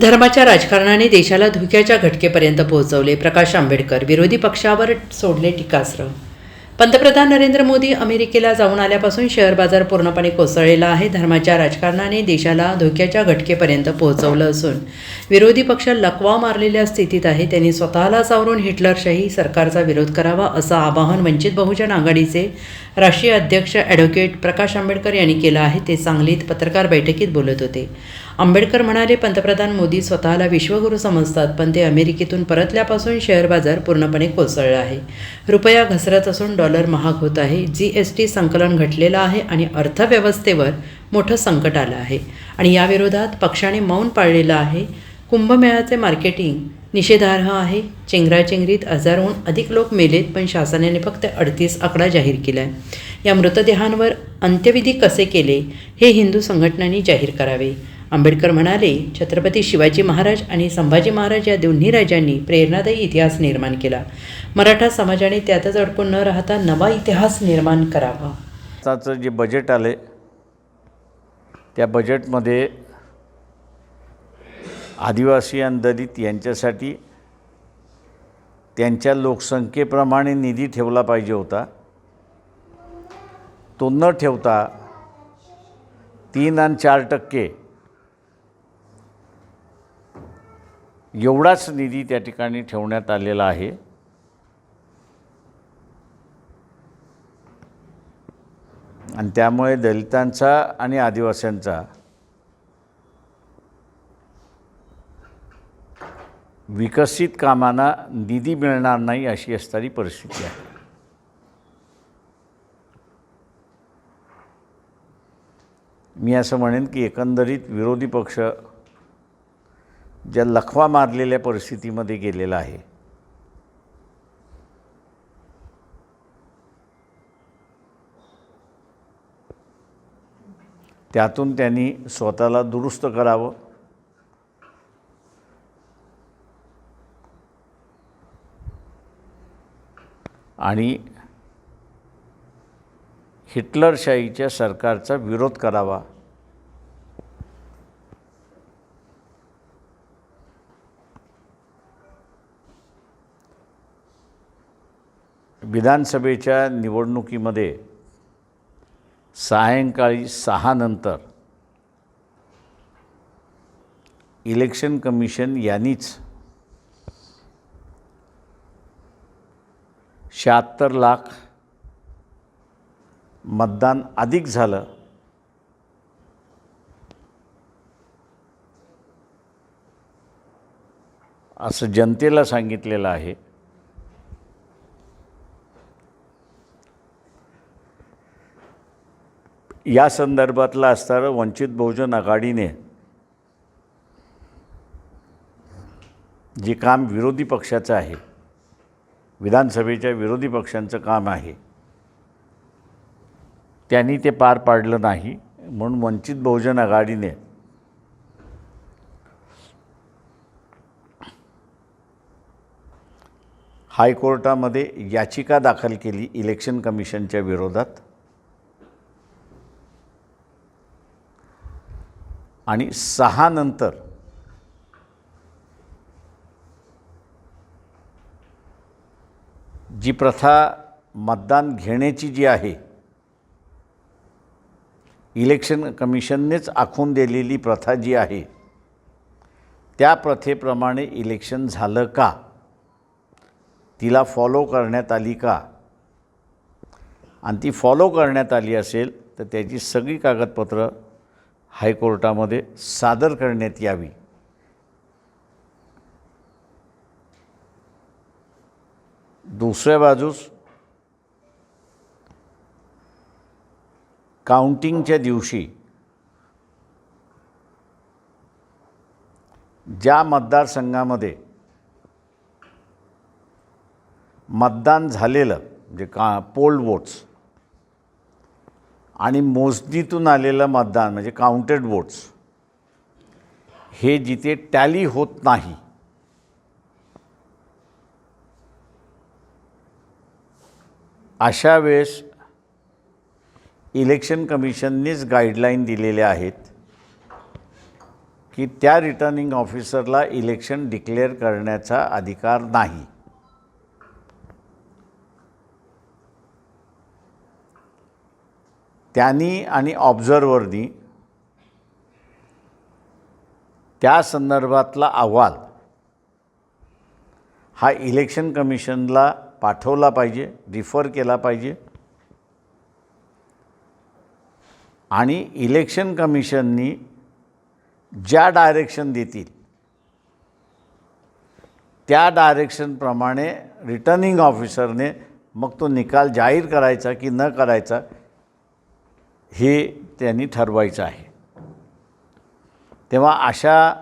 धर्माच्या राजकारणाने देशाला धुक्याच्या घटकेपर्यंत पोहोचवले प्रकाश आंबेडकर. विरोधी पक्षावर सोडले टीकास्त्र पंतप्रधान नरेंद्र मोदी अमेरिकेला जाऊन आल्यापासून शेअर बाजार पूर्णपणे कोसळलेला आहे. धर्माच्या राजकारणाने देशाला धोक्याच्या घटकेपर्यंत पोहोचवलं असून विरोधी पक्ष लकवा मारलेल्या स्थितीत आहे. त्यांनी स्वतःला सावरून हिटलरशाही सरकारचा विरोध करावा असं आवाहन वंचित बहुजन आघाडीचे राष्ट्रीय अध्यक्ष ॲडव्होकेट प्रकाश आंबेडकर यांनी केलं आहे. ते सांगलीत पत्रकार बैठकीत बोलत होते. आंबेडकर म्हणाले पंतप्रधान मोदी स्वतःला विश्वगुरू समजतात पण ते अमेरिकेतून परतल्यापासून शेअर बाजार पूर्णपणे कोसळला आहे. रुपया घसरत असून डॉ. डॉलर महाग होत आहे. जी एस टी संकलन घटलेलं आहे आणि अर्थव्यवस्थेवर मोठं संकट आलं आहे. आणि याविरोधात पक्षाने मौन पाळलेलं आहे. कुंभमेळ्याचे मार्केटिंग निषेधार्ह आहे. चेंगराचेंगरीत हजारहून अधिक लोक मेलेत पण शासनाने फक्त अडतीस आकडा जाहीर केला आहे या मृतदेहांवर अंत्यविधी कसे केले हे हिंदू संघटनांनी जाहीर करावे. आंबेडकर म्हणाले छत्रपती शिवाजी महाराज आणि संभाजी महाराज या दोन्ही राजांनी प्रेरणादायी इतिहास निर्माण केला. मराठा समाजाने त्यातच अडकून न राहता नवा इतिहास निर्माण करावा. आताचं जे बजेट आले त्या बजेटमध्ये आदिवासी आणि दलित यांच्यासाठी त्यांच्या लोकसंख्येप्रमाणे निधी ठेवला पाहिजे होता. तो न ठेवता तीन आणि चार टक्के एवढाच निधी त्या ठिकाणी ठेवण्यात आलेला आहे. आणि त्यामुळे दलितांचा आणि आदिवासींचा विकसित कामांना निधी मिळणार नाही अशी असणारी परिस्थिती आहे. मी असं म्हणेन की एकंदरीत विरोधी पक्ष ज्या लखवा मारलेल्या परिस्थितीमध्ये गेलेला आहे. त्यातून त्यांनी स्वतःला दुरुस्त करावं. आणि हिटलरशाहीच्या सरकारचा विरोध करावा. विधानसभेच्या निवडणुकीमध्ये सायंकाळी सहानंतर इलेक्शन कमिशन यांनीच शहात्तर लाख मतदान अधिक झालं. असं जनतेला सांगितलेलं आहे. या संदर्भातलं असणारं वंचित बहुजन आघाडीने जे काम विरोधी पक्षाचं आहे विधानसभेच्या विरोधी पक्षांचं काम आहे त्यांनी ते पार पाडलं नाही म्हणून वंचित बहुजन आघाडीने हायकोर्टामध्ये याचिका दाखल केली इलेक्शन कमिशनच्या विरोधात. आणि सहा नंतर जी प्रथा मतदान घेण्याची जी आहे इलेक्शन कमिशननेच आखून दिलेली प्रथा जी आहे त्या प्रथेप्रमाणे इलेक्शन झालं का? तिला फॉलो करण्यात आली का? आणि ती फॉलो करण्यात आली असेल तर त्याची सगळी कागदपत्रं हायकोर्टामध्ये सादर करण्यात यावी. दुसऱ्या बाजूस काउंटिंगच्या दिवशी ज्या मतदारसंघामध्ये मतदान झालेलं म्हणजे का पोल वोट्स आणि मोजणीतून आलेलं मतदान म्हणजे काउंटेड वोट्स हे जिथे टॅली होत नाही अशा वेळेस इलेक्शन कमिशननेच गाईडलाईन दिलेल्या आहेत की त्या रिटर्निंग ऑफिसरला इलेक्शन डिक्लेअर करण्याचा अधिकार नाही. त्यांनी आणि ऑब्झर्वरनी त्या संदर्भातला अहवाल हा इलेक्शन कमिशनला पाठवला पाहिजे रिफर केला पाहिजे. आणि इलेक्शन कमिशननी ज्या डायरेक्शन देतील त्या डायरेक्शनप्रमाणे रिटर्निंग ऑफिसरने मग तो निकाल जाहीर करायचा की न करायचा हे त्यांनी ठरवायचं आहे. तेव्हा अशा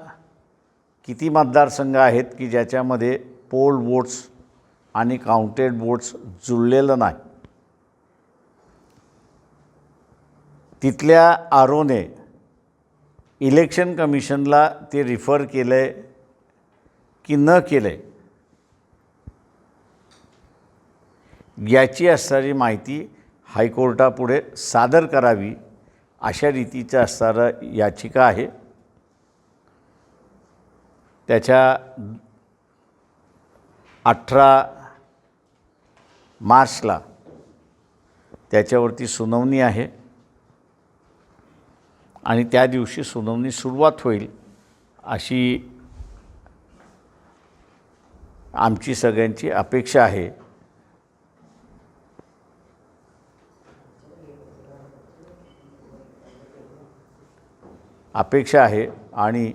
किती मतदारसंघ आहेत की ज्याच्यामध्ये पोल वोट्स आणि काउंटेड वोट्स जुळलेलं नाही. तिथल्या आरोने इलेक्शन कमिशनला ते रिफर केलं आहे की न केलं आहे याची असणारी माहिती हायकोर्टापुढे सादर करावी अशा रीतीचा असणारं याचिका आहे. त्याच्या अठरा मार्चला त्याच्यावरती सुनावणी आहे आणि त्या दिवशी सुनावणी सुरुवात होईल अशी आमची सगळ्यांची अपेक्षा आहे. अपेक्षा आहे आणि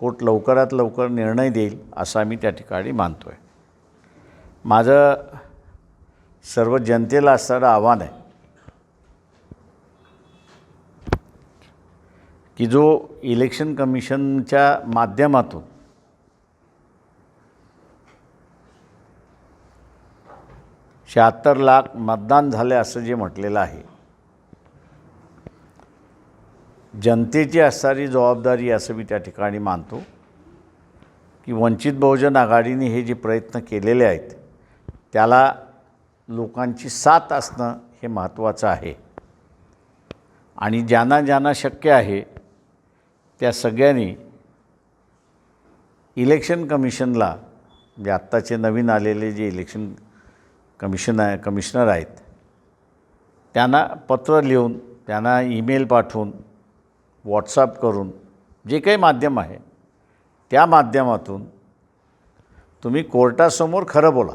कोर्ट लवकरात लवकर निर्णय देईल असा मी त्या ठिकाणी मानतो आहे माझं सर्व जनतेला असणारं आव्हान आहे की जो इलेक्शन कमिशनच्या माध्यमातून शहात्तर लाख मतदान झाले असं जे म्हटलेलं आहे जनतेची असणारी जबाबदारी असं मी त्या ठिकाणी मानतो की वंचित बहुजन आघाडीने हे जे प्रयत्न केलेले आहेत त्याला लोकांची साथ असणं हे महत्त्वाचं आहे. आणि ज्यांना ज्यांना शक्य आहे त्या सगळ्यांनी इलेक्शन कमिशनला जे आत्ताचे नवीन आलेले जे इलेक्शन कमिशन आहे कमिशनर आहेत त्यांना पत्र लिहून त्यांना ईमेल पाठवून व्हॉट्सअप करून जे काही माध्यम आहे त्या माध्यमातून तुम्ही कोर्टासमोर खरं बोला.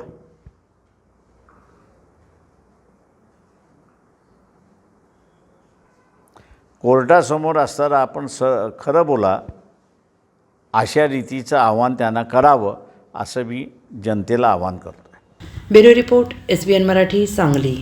कोर्टासमोर असताना आपण स खरं बोला अशा रीतीचं आव्हान त्यांना करावं असं मी जनतेला आव्हान करतो bureau report S B N Marathi Sangli.